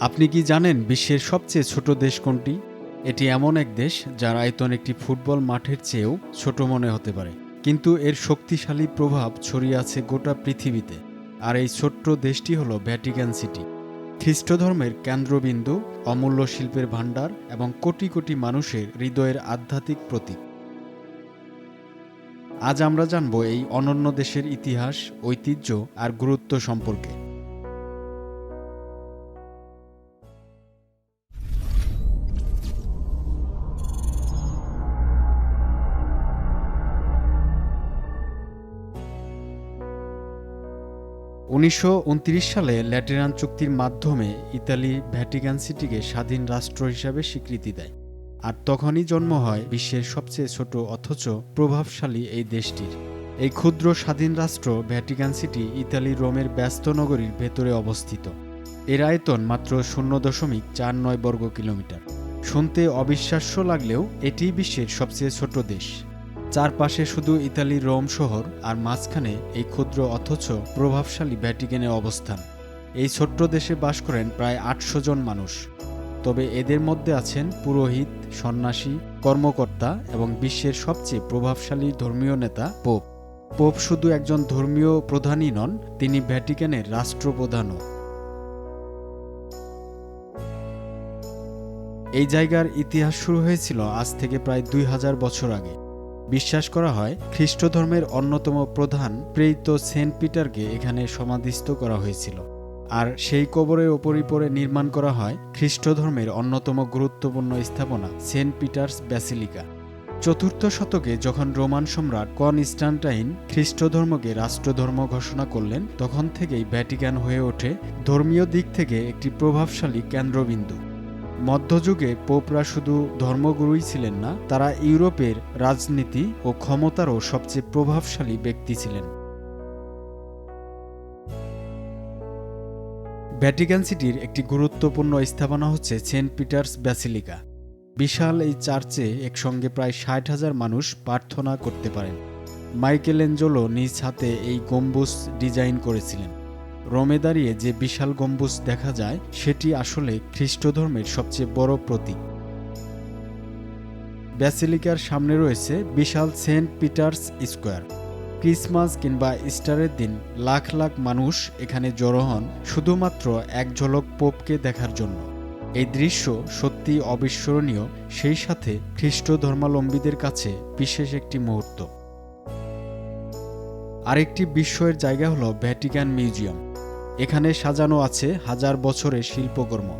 আপনি কি জানেন বিশ্বের সবচেয়ে ছোট দেশ কোনটি? এটি এমন এক দেশ যার আয়তন একটি ফুটবল মাঠের চেয়েও ছোট মনে হতে পারে। কিন্তু এর শক্তিশালী প্রভাব ছড়িয়ে আছে গোটা পৃথিবীতে। আর এই ছোট্ট দেশটি হলো ভ্যাটিকান সিটি। খ্রিস্ট ধর্মের কেন্দ্রবিন্দু, অমূল্য শিল্পের ভাণ্ডার এবং কোটি কোটি মানুষের হৃদয়ের আধ্যাত্মিক প্রতীক। আজ আমরা জানব এই অনন্য দেশের ইতিহাস, ঐতিহ্য আর গুরুত্ব সম্পর্কে। উনিশশো উনত্রিশ সালে ল্যাটেরান চুক্তির মাধ্যমে ইতালি ভ্যাটিকান সিটিকে স্বাধীন রাষ্ট্র হিসাবে স্বীকৃতি দেয়। আর তখনই জন্ম হয় বিশ্বের সবচেয়ে ছোট অথচ প্রভাবশালী এই দেশটির। এই ক্ষুদ্র স্বাধীন রাষ্ট্র ভ্যাটিকান সিটি ইতালি রোমের ব্যস্ত নগরীর ভেতরে অবস্থিত। এর আয়তন মাত্র শূন্য দশমিক চার নয় বর্গ কিলোমিটার। শুনতে অবিশ্বাস্য লাগলেও এটি বিশ্বের সবচেয়ে ছোট দেশ। চারপাশে শুধু ইতালির রোম শহর আর মাঝখানে এই ক্ষুদ্র অথচ প্রভাবশালী ভ্যাটিকানে অবস্থান। এই ছোট্ট দেশে বাস করেন প্রায় আটশো জন মানুষ। তবে এদের মধ্যে আছেন পুরোহিত, সন্ন্যাসী, কর্মকর্তা এবং বিশ্বের সবচেয়ে প্রভাবশালী ধর্মীয় নেতা পোপ। পোপ শুধু একজন ধর্মীয় প্রধানই নন, তিনি ভ্যাটিকানের রাষ্ট্রপ্রধানও। এই জায়গার ইতিহাস শুরু হয়েছিল আজ থেকে প্রায় দুই হাজার বছর আগে। বিশ্বাস করা হয় খ্রিস্ট ধর্মের অন্যতম প্রধান প্রেরিত সেন্ট পিটারকে এখানে সমাধিস্থ করা হয়েছিল। আর সেই কবরের ওপরই পরে নির্মাণ করা হয় খ্রিস্ট ধর্মের অন্যতম গুরুত্বপূর্ণ স্থাপনা, সেন্ট পিটার্স ব্যাসিলিকা। চতুর্থ শতকে যখন রোমান সম্রাট কনস্টান্টাইন খ্রিস্ট ধর্মকে রাষ্ট্রধর্ম ঘোষণা করলেন, তখন থেকেই ভ্যাটিকান হয়ে ওঠে ধর্মীয় দিক থেকে একটি প্রভাবশালী কেন্দ্রবিন্দু। মধ্যযুগে পোপরা শুধু ধর্মগুরুই ছিলেন না, তারা ইউরোপের রাজনীতি ও ক্ষমতারও সবচেয়ে প্রভাবশালী ব্যক্তি ছিলেন। ভ্যাটিকান সিটির একটি গুরুত্বপূর্ণ স্থাপনা হচ্ছে সেন্ট পিটার্স ব্যাসিলিকা। বিশাল এই চার্চে একসঙ্গে প্রায় ষাট হাজার মানুষ প্রার্থনা করতে পারেন। মাইকেল এঞ্জেলো নিজ হাতে এই গম্বুজ ডিজাইন করেছিলেন। রোমে দাঁড়িয়ে যে বিশাল গম্বুজ দেখা যায়, সেটি আসলে খ্রিস্ট ধর্মের সবচেয়ে বড় প্রতীক। ব্যাসিলিকার সামনে রয়েছে বিশাল সেন্ট পিটার্স স্কোয়ার। ক্রিসমাস কিংবা ইস্টারের দিন লাখ লাখ মানুষ এখানে জড়ো হন শুধুমাত্র এক ঝলক পোপকে দেখার জন্য। এই দৃশ্য সত্যি অবিস্মরণীয়, সেই সাথে খ্রিস্ট ধর্মাবলম্বীদের কাছে বিশেষ একটি মুহূর্ত। আরেকটি বিস্ময়ের জায়গা হলো ভ্যাটিকান মিউজিয়াম। এখানে সাজানো আছে হাজার বছরের শিল্পকর্ম,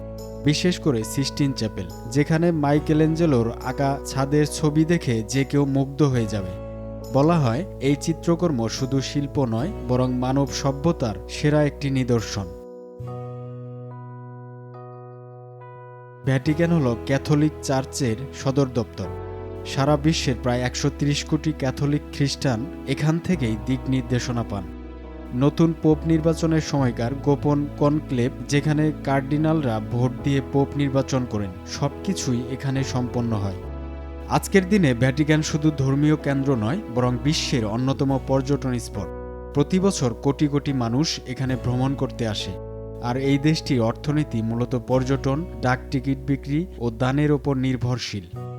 বিশেষ করে সিস্টিন চ্যাপেল, যেখানে মাইকেলেঞ্জেলোর আঁকা ছাদের ছবি দেখে যে কেউ মুগ্ধ হয়ে যাবে। বলা হয়, এই চিত্রকর্ম শুধু শিল্প নয়, বরং মানব সভ্যতার সেরা একটি নিদর্শন। ভ্যাটিকান হল ক্যাথলিক চার্চের সদর দপ্তর। সারা বিশ্বের প্রায় একশো ত্রিশ কোটি ক্যাথলিক খ্রিস্টান এখান থেকেই দিক নির্দেশনা পান। নতুন পোপ নির্বাচনের সময়কার গোপন কনক্লেভ যেখানে কার্ডিনালরা ভোট দিয়ে পোপ নির্বাচন করেন, সবকিছুই এখানে সম্পন্ন হয়। আজকের দিনে ভ্যাটিকান শুধু ধর্মীয় কেন্দ্র নয়, বরং বিশ্বের অন্যতম পর্যটন স্পট। প্রতি বছর কোটি কোটি মানুষ এখানে ভ্রমণ করতে আসে। আর এই দেশটির অর্থনীতি মূলত পর্যটন, ডাক টিকিট বিক্রি ও দানের ওপর নির্ভরশীল।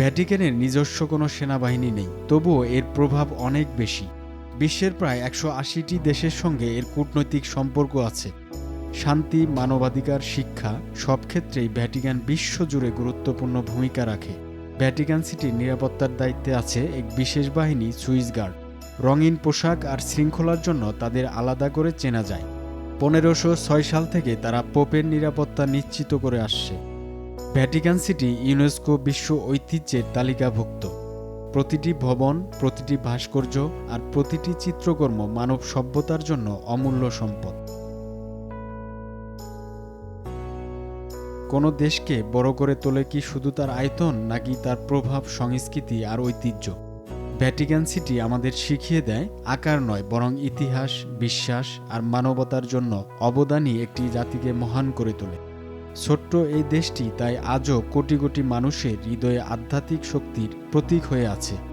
ভ্যাটিকানের নিজস্ব কোনো সেনাবাহিনী নেই, তবুও এর প্রভাব অনেক বেশি। বিশ্বের প্রায় একশো আশিটি দেশের সঙ্গে এর কূটনৈতিক সম্পর্ক আছে। শান্তি, মানবাধিকার, শিক্ষা সব ক্ষেত্রেই ভ্যাটিকান বিশ্বজুড়ে গুরুত্বপূর্ণ ভূমিকা রাখে। ভ্যাটিকান সিটির নিরাপত্তার দায়িত্বে আছে এক বিশেষ বাহিনী, সুইস গার্ড। রঙিন পোশাক আর শৃঙ্খলার জন্য তাদের আলাদা করে চেনা যায়। পনেরোশো ছয় সাল থেকে তারা পোপের নিরাপত্তা নিশ্চিত করে আসছে। ভ্যাটিকান সিটি ইউনেস্কো বিশ্ব ঐতিহ্যের তালিকাভুক্ত। প্রতিটি ভবন, প্রতিটি ভাস্কর্য আর প্রতিটি চিত্রকর্ম মানব সভ্যতার জন্য অমূল্য সম্পদ। কোনো দেশকে বড় করে তোলে কি শুধু তার আয়তন নাকি তার প্রভাব, সংস্কৃতি আর ঐতিহ্য? ভ্যাটিকান সিটি আমাদের শিখিয়ে দেয়, আকার নয়, বরং ইতিহাস, বিশ্বাস আর মানবতার জন্য অবদানই একটি জাতিকে মহান করে তোলে। ছোট্ট এই দেশটি তাই আজও কোটি কোটি মানুষের হৃদয়ে আধ্যাত্মিক শক্তির প্রতীক হয়ে আছে।